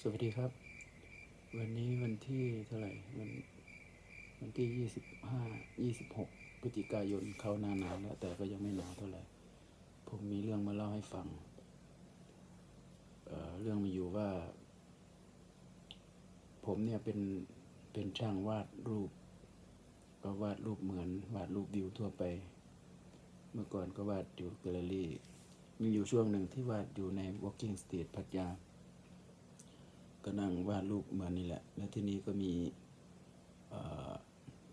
สวัสดีครับ วันนี้วันที่เท่าไหร่วันวันที่ยี่สิบห้ายี่สิบหกพฤศจิกายนเข้าหน้าหนาวแล้วแต่ก็ยังไม่หนาวเท่าไหร่ผมมีเรื่องมาเล่าให้ฟังเเรื่องมีอยู่ว่า ผมเนี่ยเป็นเป็นช่างวาดรูป ก็วาดรูปเหมือนวาดรูปวิวทั่วไป เมื่อก่อนก็วาดอยู่แกลเลอรี่ มีอยู่ช่วงหนึ่งที่วาดอยู่ใน Walking Street พัทยา ก็นั่งวาดรูปเหมือนนี่แหละ แล้วที่นี้ก็มี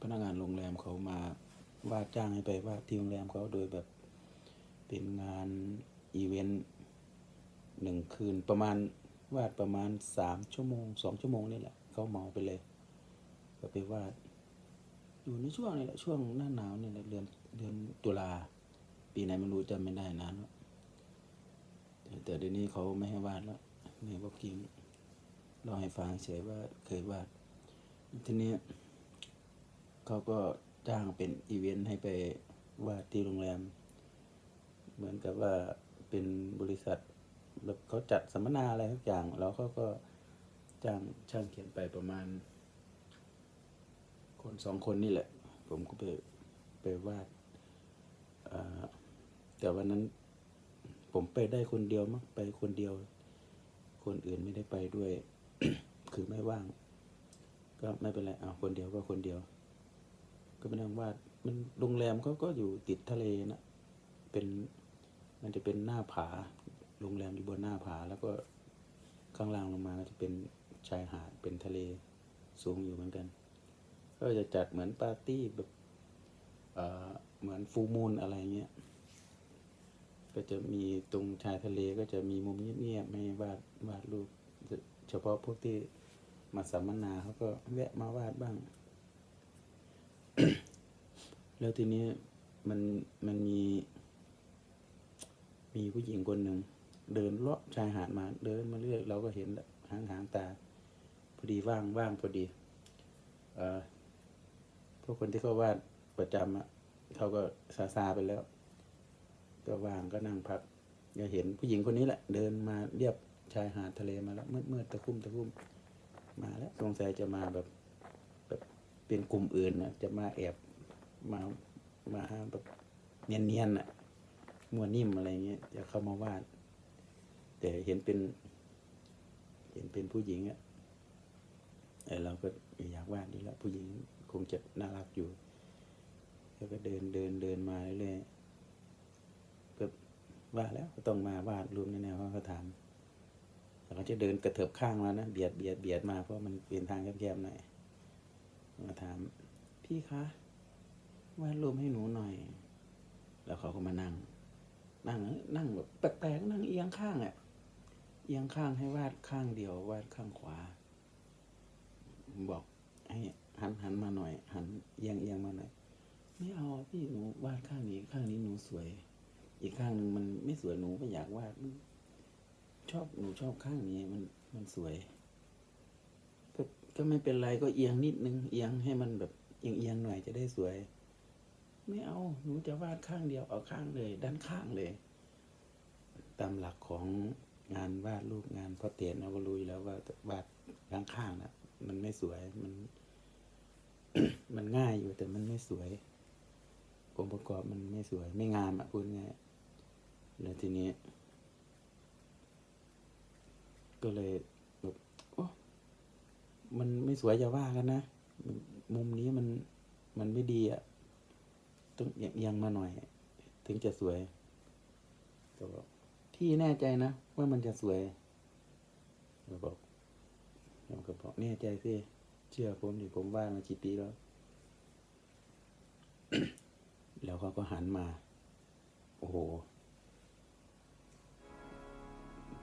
พนักงานโรงแรมเขามาวาดจ้างให้ไปวาดที่โรงแรมเขาโดยแบบเป็นงานอีเวนต์หนึ่งคืนประมาณวาดประมาณสามชั่วโมงสองชั่วโมงนี่แหละเขาเหมาไปเลย ก็ไปวาด อยู่ในช่วงนี่แหละช่วงหน้าหนาวนี่แหละเดือนเดือนตุลาปีไหนไม่รู้จำไม่ได้นานแล้วแต่แต่เดี๋ยวนี้เขาไม่ให้วาดแล้วในวอกิ้ง เล่าให้ฟังเฉยว่าเคยวาดทีนี้เขาก็จ้างเป็นอีเวนต์ให้ไปวาดที่โรงแรม เหมือนกับว่าเป็นบริษัทแบบเขาจัดสัมมนาอะไรทุกอย่าง แล้วเขาก็จ้างช่างเขียนไปประมาณ คนสองคนนี่แหละ ผมก็ไปไปวาดแต่วันนั้นผมไปได้คนเดียวมั้งไปคนเดียว คนอื่นไม่ได้ไปด้วย คือไม่ว่าง ก็ไม่เป็นไรเอาคนเดียวก็คนเดียว ก็ไปนั่งวาดมันโรงแรมเขาก็อยู่ติดทะเลนะเป็นมันจะเป็นหน้าผาโรงแรมอยู่บนหน้าผา แล้วก็ข้างล่างลงมาก็จะเป็นชายหาดเป็นทะเลสูงอยู่เหมือนกัน ก็จะจัดเหมือนปาร์ตี้แบบเออเหมือนฟูมูลอะไรเงี้ย ก็จะมีตรงชายทะเลก็จะมีมุมเงียบๆไม่วาดวาดรูปเฉพาะพวกที่ มาสัมมนาเขาก็แวะมาวาดบ้าง แล้วทีนี้มันมันมี มีผู้หญิงคนหนึ่ง เดินเลาะชายหาดมา เดินมาเรื่อยเราก็เห็นแล้วหางหางตา พอดีว่างว่างพอดีเอ่อพวกคนที่เขาวาดประจำอะเขาก็ซาซาไปแล้ว ก็ว่างก็นั่งพักก็เห็นผู้หญิงคนนี้แหละ เดินมาเรียบชายหาดทะเลมาแล้วมืดๆตะคุ่มตะคุ่ม มาแล้วสงสัยจะมาแบบแบบเป็นกลุ่มอื่นนะจะมาแอบมามาแบบเนียนๆน่ะมัวนิ่มอะไรเงี้ยจะเข้ามาวาด แต่เห็นเป็น เห็นเป็นผู้หญิงอะไอเราก็อยากวาดดีแล้วผู้หญิงคงจะน่ารักอยู่ แล้วก็เดินเดินเดินมาเรื่อยๆก็ว่าแล้วก็ต้องมาวาดรวมในแนวเขาถาม แล้วก็จะเดินกระเถิบข้างมานะเบียดเบียดเบียดมาเพราะมันเป็นทางแคบๆหน่อยมาถาม พี่คะวาดรูปให้หนูหน่อย แล้วเขาก็มานั่ง นั่งนั่งแบบแปลกๆนั่งเอียงข้างอะเอียงข้างให้วาดข้างเดียววาดข้างขวา บอกให้หันหันมาหน่อย หันเอียงเอียงมาหน่อยไม่เอาพี่หนูวาดข้างนี้ ข้างนี้หนูสวย อีกข้างหนึ่งมันไม่สวยหนูก็อยากวาดมัน ชอบหนูชอบข้างนี้มันมันสวย ก็ก็ไม่เป็นไรก็เอียงนิดนึง เอียงให้มันแบบเอียงเอียงหน่อยจะได้สวย ไม่เอาหนูจะวาดข้างเดียวเอาข้างเลย ด้านข้างเลย ตามหลักของงานวาดรูปงานพอเตียนเราก็รู้อยู่แล้วว่าวาดข้างข้างนะมันไม่สวยมัน มันง่ายอยู่แต่มันไม่สวยองค์ประกอบมันไม่สวย ไม่งามอะพูดง่ายแล้วทีนี้ ก็เลยแบบโอ้มันไม่สวยอย่าว่ากันนะ มุมนี้มันมันไม่ดีอะ ต้องเอียงมาหน่อย ถึงจะสวยก็บอกพี่แน่ใจนะ ว่ามันจะสวยเราบอกเราก็บอกแน่ใจสิเชื่อผมดิผมว่ามากี่ปีแล้ว แล้วเขาก็หันมา โอ้โห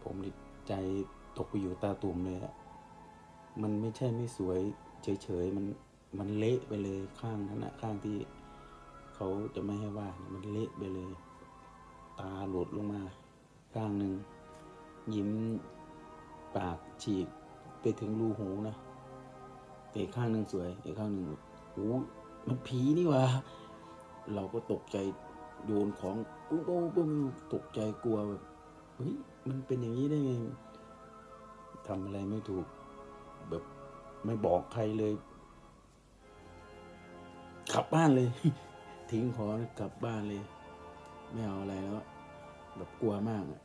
ผมนี่ใจ ตกไปอยู่ตาตุ่มเลยอะมันไม่ใช่ไม่สวยเฉยๆ มันมันเละไปเลยข้างนั้นอะข้างที่เขาจะไม่ให้วาดมันเละไปเลย ตาหลุดลงมา ข้างหนึ่งยิ้มปากฉีกไปถึงรูหูนะแต่อีกข้างหนึ่งสวยอีกข้างหนึ่งโอ้มันผีนี่ว่าเราก็ตกใจโยนของปุ๊บปุ๊บปุ๊บตกใจกลัวแบบเฮ้ยมันเป็นอย่างนี้ได้ไง ทำอะไรไม่ถูก แบบไม่บอกใครเลยกลับบ้านเลย ทิ้งของกลับบ้านเลย ไม่เอาอะไรแล้ว แบบกลัวมากอะ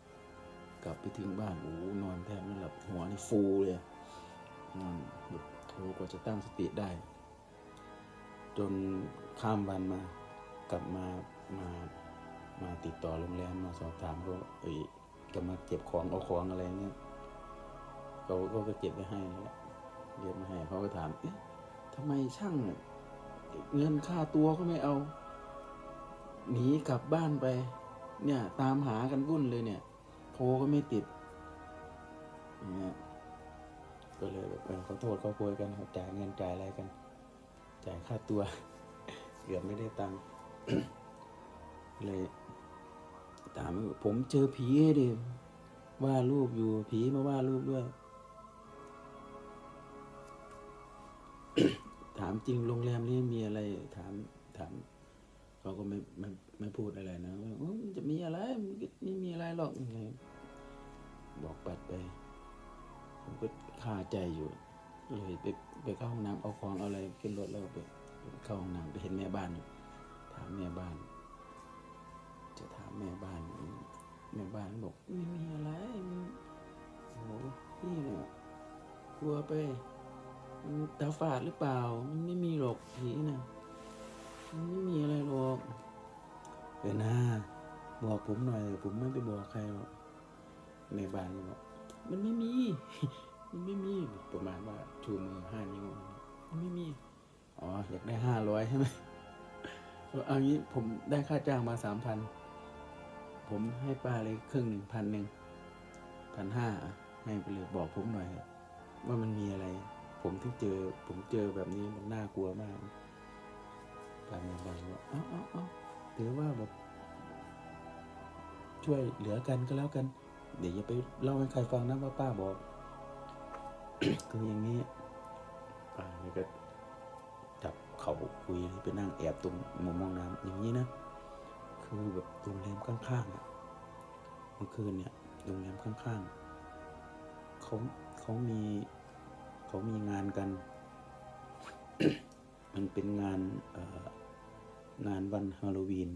กลับไปถึงบ้านโอ้นอนแทบไม่หลับหัวนี่ฟูเลยนอนแบบโอ้กว่าจะตั้งสติได้ จนข้ามวันมากลับมามามาติดต่อโรงแรมมาสอบถามเขาเอ้ยจะมาเก็บของเอาของอะไรเงี้ย เขาก็เก็บไว้ให้นั่นแหละเก็บมาให้เขาก็ถามเอ๊ะทำไมช่างเงินค่าตัวก็ไม่เอา หนีกลับบ้านไป เนี่ย ตามหากันวุ่นเลยเนี่ย โทรก็ไม่ติดอย่างเงี้ยก็เลยแบบเออเขาโทษเขาโพยกันครับจ่ายเงินจ่ายอะไรกัน จ่ายค่าตัวเกือบไม่ได้ตังค์เลยถามว่าผมเจอผีดิว่ารูปอยู่ผีมาว่ารูปด้วยามจริงโรงแรมนี้มีอะไรถามถามเขาก็ไม่ไม่ไม่พูดอะไรนะว่าเอ้ยมันจะมีอะไรไม่มีอะไรหรอกอะไรบอกปัดไปผมก็คาใจอยู่เลยไปไปเข้าห้องน้ำเอาของเอาอะไรขึ้นรถแล้วไปเข้าห้องน้ำไปเห็นแม่บ้านอยู่ถามแม่บ้าน จะถามแม่บ้านแม่บ้านบอกไม่มีอะไรโอ้โหพี่เนี่ยกลัวไป ตาฝาดหรือเปล่า มันไม่มีหรอกผีนะมันไม่มีอะไรหรอกเออนะบอกผมหน่อย ผมไม่ไปบอกใครหรอกในบ้านบอกมันไม่มี มันไม่มีประมาณว่าชูมือห้านิ้วมันไม่มี อ๋ออยากได้ห้าร้อยใช่ไหมเอางี้ผมได้ค่าจ้างมาสามพันผมให้ป้าเลยครึ่งหนึ่งพันหนึ่งพันห้าให้ไปเลยบอกผมหน่อยว่ามันมีอะไร ผมที่เจอ ผมเจอแบบนี้มันน่ากลัวมากทางโรงพยาบว่าเอ้าเอ้าเอ้าถือว่าแบบช่วยเหลือกันก็แล้วกัน เดี๋ยวอย่าไปเล่าให้ใครฟังนะว่าป้าบอกคืออย่างนี้ป้านี่ก็จับเขาคุยไปนั่งแอบตรงมุมมองน้ำอย่างนี้นะ คือแบบโรงแรมข้างๆอะเมื่อคืนเนี่ยโรงแรมข้างๆเขาเขามี เขามีงานกัน มันเป็นงานงานวันฮาโลวีน